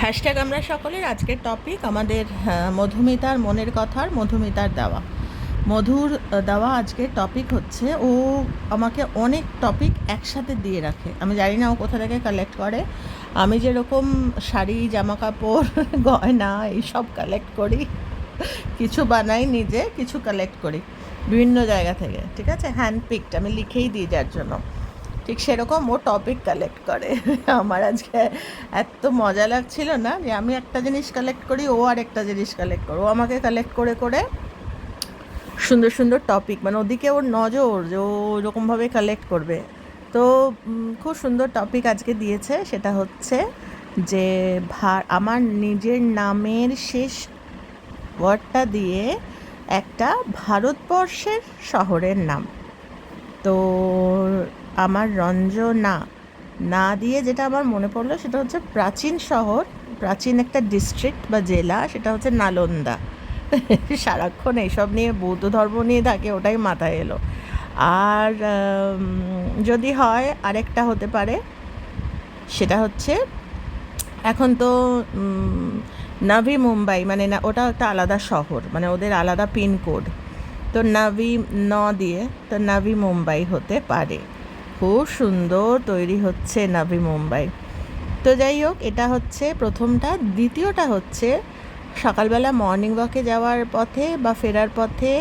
Hashtag আমরা সকলের আজকের টপিক আমাদের মধুমিতার মনের কথার মধুমিতার দেওয়া। মধুর দেওয়া আজকের টপিক হচ্ছে, ও আমাকে অনেক টপিক একসাথে দিয়ে রাখে। আমি জানি না ও কোথা থেকে কালেক্ট করে। আমি যেরকম শাড়ি জামা কাপড় গয়না এইসব কালেক্ট করি, কিছু বানাই নিজে, কিছু কালেক্ট করি, বিভিন্ন জায়গা থেকে, ঠিক আছে? হ্যান্ড পিকড আমি লিখেই দিই যার জন্য। ঠিক সেরকম ও টপিক কালেক্ট করে। আমার আজকে এত মজা লাগছিল না যে আমি একটা জিনিস কালেক্ট করি, ও আর একটা জিনিস কালেক্ট করে। ও আমাকে কালেক্ট করে করে সুন্দর সুন্দর টপিক মানে ওদিকে ওর নজর যে ও ওরকমভাবে কালেক্ট করবে। তো খুব সুন্দর টপিক আজকে দিয়েছে, সেটা হচ্ছে যে ভা আমার নিজের নামের শেষ ওয়ার্ডটা দিয়ে একটা ভারতবর্ষের শহরের নাম। তো আমার রঞ্জনা, না দিয়ে যেটা আমার মনে পড়ল সেটা হচ্ছে প্রাচীন শহর, প্রাচীন একটা ডিস্ট্রিক্ট বা জেলা, সেটা হচ্ছে নালন্দা। সারাক্ষণ এইসব নিয়ে বৌদ্ধ ধর্ম নিয়ে থাকে, ওটাই মাথায় এলো। আর যদি হয় আরেকটা হতে পারে, সেটা হচ্ছে এখন তো নাভি মুম্বাই মানে না, ওটা একটা আলাদা শহর মানে ওদের আলাদা পিনকোড। তো নাভি ন দিয়ে তো নাভি মুম্বাই হতে পারে। খুব সুন্দর তৈরি হচ্ছে নাভি মুম্বাই। তো যাই হোক, এটা হচ্ছে প্রথমটা। দ্বিতীয়টা হচ্ছে সকালবেলা মর্নিং ওয়াকে যাওয়ার পথে বা ফেরার পথে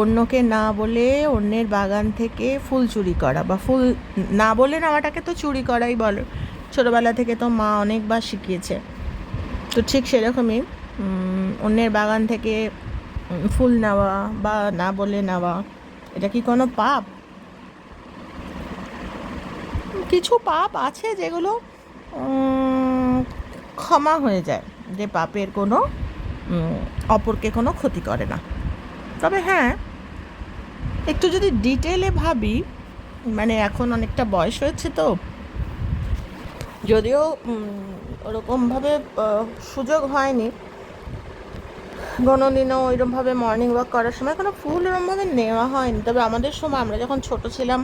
অন্যকে না বলে অন্যের বাগান থেকে ফুল চুরি করা বা ফুল না বলে নেওয়াটাকে তো চুরি করাই বলো। ছোটোবেলা থেকে তো মা অনেকবার শিখিয়েছে। তো ঠিক সেরকমই অন্যের বাগান থেকে ফুল নেওয়া বা না বলে নেওয়া, এটা কি কোনো পাপ? কিছু পাপ আছে যেগুলো ক্ষমা হয়ে যায়, যে পাপের কোনো অপরকে কোনো ক্ষতি করে না। তবে হ্যাঁ একটু যদি ডিটেলে ভাবি মানে এখন অনেকটা বয়স হয়েছে তো, যদিও ওরকমভাবে সুযোগ হয়নি, কোনোদিনও ওইরকমভাবে মর্নিং ওয়াক করার সময় কোনো ফুল ওরকমভাবে নেওয়া হয়নি। তবে আমাদের সময়, আমরা যখন ছোট ছিলাম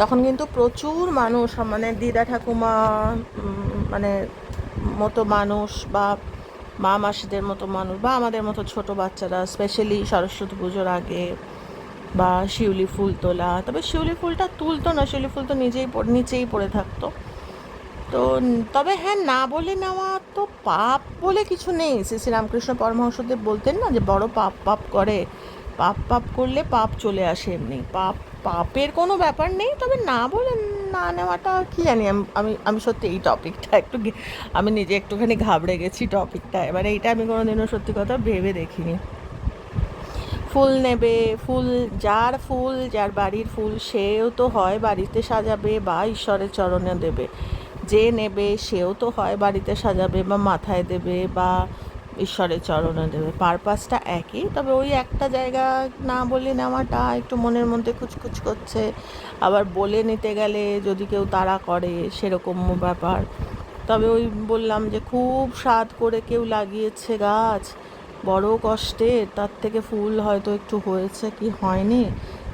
তখন কিন্তু প্রচুর মানুষ মানে দিদা ঠাকুমা মানে মতো মানুষ বা মা মাসিদের মতো মানুষ বা আমাদের মতো ছোট বাচ্চারা স্পেশালি সরস্বতী পুজোর আগে বা শিউলি ফুল তোলা। তবে শিউলি ফুলটা তুলতো না, শিউলি ফুল তো নিজেই নিচেই পড়ে থাকতো। তো তবে হ্যাঁ না বলে নেওয়া তো পাপ বলে কিছু নেই। শ্রী শ্রী রামকৃষ্ণ পরমহংসদেব বলতেন না যে, বড় পাপ পাপ করে। পাপ পাপ করলে পাপ চলে আসে এমনি। পাপ, পাপের কোনো ব্যাপার নেই, তবে না বলে না নেওয়াটা কি জানি, আমি আমি সত্যি এই টপিকটা একটু আমি নিজে একটুখানি ঘাবড়ে গেছি টপিকটা এবার এইটা আমি কোনোদিনও সত্যি কথা ভেবে দেখিনি। ফুল নেবে, ফুল, যার ফুল, যার বাড়ির ফুল, সেও তো হয় বাড়িতে সাজাবে বা ঈশ্বরের চরণে দেবে। যে নেবে, সেও তো হয় বাড়িতে সাজাবে বা মাথায় দেবে বা ঈশ্বরের চরণে দেবে। পারপাসটা একই, তবে ওই একটা জায়গা না বলে নেওয়াটা একটু মনের মধ্যে খুচখুচ করছে। আবার বলে নিতে গেলে যদি কেউ তাড়া করে, সেরকম ব্যাপার। তবে ওই বললাম যে, খুব স্বাদ করে কেউ লাগিয়েছে গাছ। বড় কষ্টের তার থেকে ফুল হয়তো একটু হয়েছে কি হয়নি।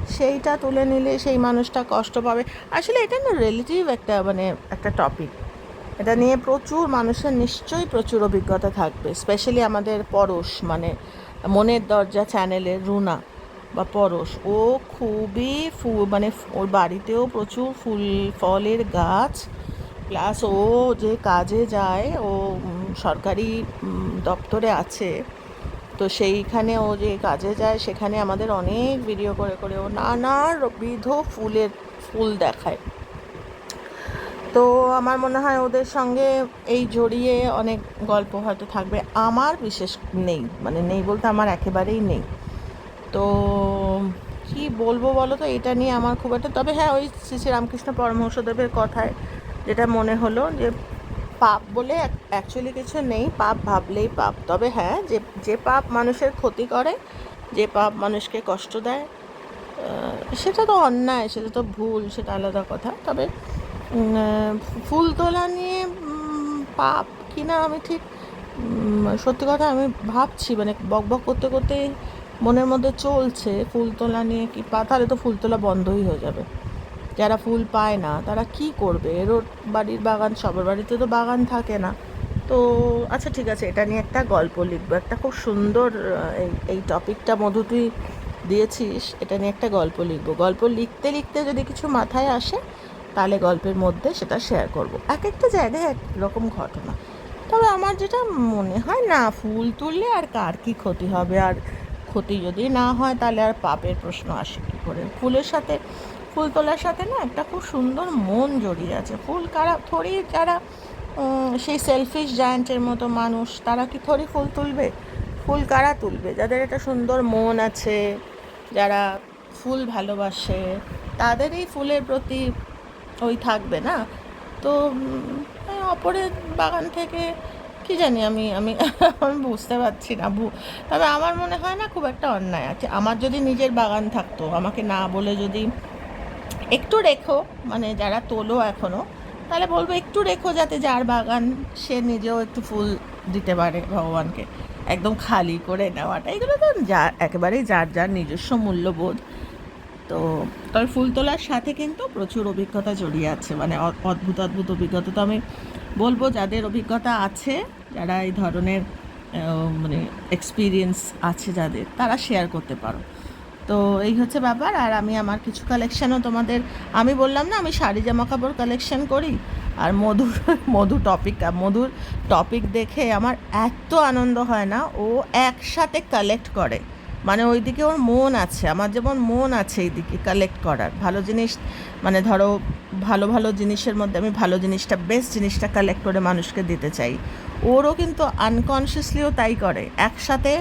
সেইটা তুলে নিলে সেই মানুষটা কষ্ট পাবে। আসলে এটা না রিলেটিভ একটা মানে একটা টপিক এটা নিয়ে প্রচুর মানুষের নিশ্চয়ই প্রচুর অভিজ্ঞতা থাকবে স্পেশালি আমাদের পরশ মানে মনের দরজা চ্যানেলের রুনা বা পরশ, ও খুবই ফু মানে ওর বাড়িতেও প্রচুর ফুল, ফলের গাছ প্লাস ও যে কাজে যায়, ও সরকারি দপ্তরে আছে, তো সেইখানে ও যে কাজে যায়, সেখানে আমাদের অনেক ভিডিও করে করে ও নানাবিধ ফুলের ফুল দেখায়। তো আমার মনে হয় ওদের সঙ্গে এই জড়িয়ে অনেক গল্প হয়তো থাকবে। আমার বিশেষ নেই মানে নেই বলতে আমার একেবারেই নেই। তো কি বলব বলো তো? এটা নিয়ে আমার খুব একটা, তবে হ্যাঁ ওই শ্রী শ্রী রামকৃষ্ণ পরমহংসদেবের কথায় যেটা মনে হলো যে পাপ বলে অ্যাকচুয়ালি কিছু নেই, পাপ ভাবলেই পাপ। তবে হ্যাঁ যে যে পাপ মানুষের ক্ষতি করে, যে পাপ মানুষকে কষ্ট দেয় সেটা তো অন্যায়, সেটা তো ভুল, সেটা আলাদা কথা। তবে ফুল তোলা নিয়ে পাপ কিনা আমি ঠিক সত্যি কথা আমি ভাবছি মানে বক বক করতে করতে মনের মধ্যে চলছে, ফুল তোলা নিয়ে কি পা, তাহলে তো ফুল তোলা বন্ধই হয়ে যাবে। যারা ফুল পায় না, তারা কি করবে? রোড বাড়ির বাগান, সবার বাড়িতে তো বাগান থাকে না। তো আচ্ছা ঠিক আছে, এটা নিয়ে একটা গল্প লিখব। একটা খুব সুন্দর এই এই টপিকটা মধু তুই দিয়েছিস, এটা নিয়ে একটা গল্প লিখব। গল্প লিখতে লিখতে যদি কিছু মাথায় আসে তাহলে গল্পের মধ্যে সেটা শেয়ার করব। এক একটা জায়গায় এক রকম ঘটনা। তবে আমার যেটা মনে হয় না, ফুল তুললে আর কার কি ক্ষতি হবে? আর ক্ষতি যদি না হয়, তাহলে আর পাপের প্রশ্ন আসে কী করে? ফুলের সাথে, ফুল তোলার সাথে না একটা খুব সুন্দর মন জড়িয়ে আছে। ফুল কারা, থরি যারা সেই সেলফিশ জায়ান্টের মতো মানুষ, তারা কি থরি ফুল তুলবে? ফুল কারা তুলবে? যাদের একটা সুন্দর মন আছে, যারা ফুল ভালোবাসে, তাদের এই ফুলের প্রতি ওই থাকবে না। তো অপরের বাগান থেকে কি জানি আমি আমি আমি বুঝতে পারছি না। ভু, তবে আমার মনে হয় না খুব একটা অন্যায় আছে। আমার যদি নিজের বাগান থাকতো, আমাকে না বলে যদি একটু রেখো মানে যারা তোলো এখনও তাহলে বলব একটু রেখো যাতে যার বাগান সে নিজেও একটু ফুল দিতে পারে ভগবানকে। একদম খালি করে নেওয়াটা। এগুলো তো যা, একেবারেই যার যার নিজস্ব মূল্যবোধ। তো তবে ফুল তোলার সাথে কিন্তু প্রচুর অভিজ্ঞতা জড়িয়ে আছে মানে অদ্ভুত অদ্ভুত অভিজ্ঞতা। তো আমি বলব যাদের অভিজ্ঞতা আছে, যারা এই ধরনের মানে এক্সপিরিয়েন্স আছে যাদের, তারা শেয়ার করতে পারো। তো এই হচ্ছে ব্যাপার, আর আমি আমার কিছু কালেকশানও তোমাদের, আমি বললাম না, আমি শাড়ি, জামা কাপড় কালেকশন করি, আর মধুর মধু টপিক মধুর টপিক দেখে আমার এত আনন্দ হয় না, ও একসাথে কালেক্ট করে। মানে ওইদিকে ওর মন আছে, আমার যেমন মন আছে এই দিকে কালেক্ট করার। ভালো জিনিস মানে ধরো ভালো ভালো জিনিসের মধ্যে আমি ভালো জিনিসটা বেস্ট জিনিসটা কালেক্ট করে মানুষকে দিতে চাই। ওরও কিন্তু আনকনসিয়াসলিও তাই করে। একসাথে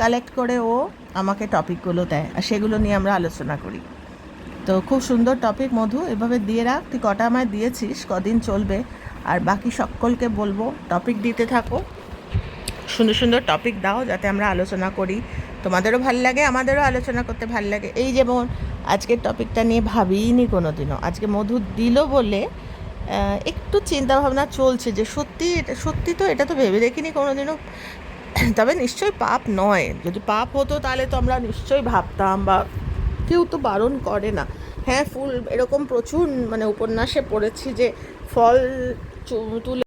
কালেক্ট করে ও আমাকে টপিকগুলো দেয়, আর সেগুলো নিয়ে আমরা আলোচনা করি। তো খুব সুন্দর টপিক মধু, এভাবে দিয়ে রাখ, তুই কটা আমায় দিয়েছিস, কদিন চলবে, আর বাকি সকলকে বলব টপিক দিতে থাকো। সুন্দর সুন্দর টপিক দাও, যাতে আমরা আলোচনা করি তোমাদেরও ভালো লাগে, আমাদেরও আলোচনা করতে ভালো লাগে। এই যেমন আজকের টপিকটা নিয়ে ভাবিনি কোনো দিনও আজকে মধু দিল বলে একটু চিন্তা ভাবনা চলছে যে সত্যি এটা, সত্যি তো এটা তো ভেবে দেখিনি কোনো দিনও তবে নিশ্চয়ই পাপ নয়। যদি পাপ হতো তাহলে তো আমরা নিশ্চয়ই ভাবতাম বা কেউ তো বারণ করে না। হ্যাঁ ফুল এরকম প্রচুর মানে উপন্যাসে পড়েছি যে ফল তুলে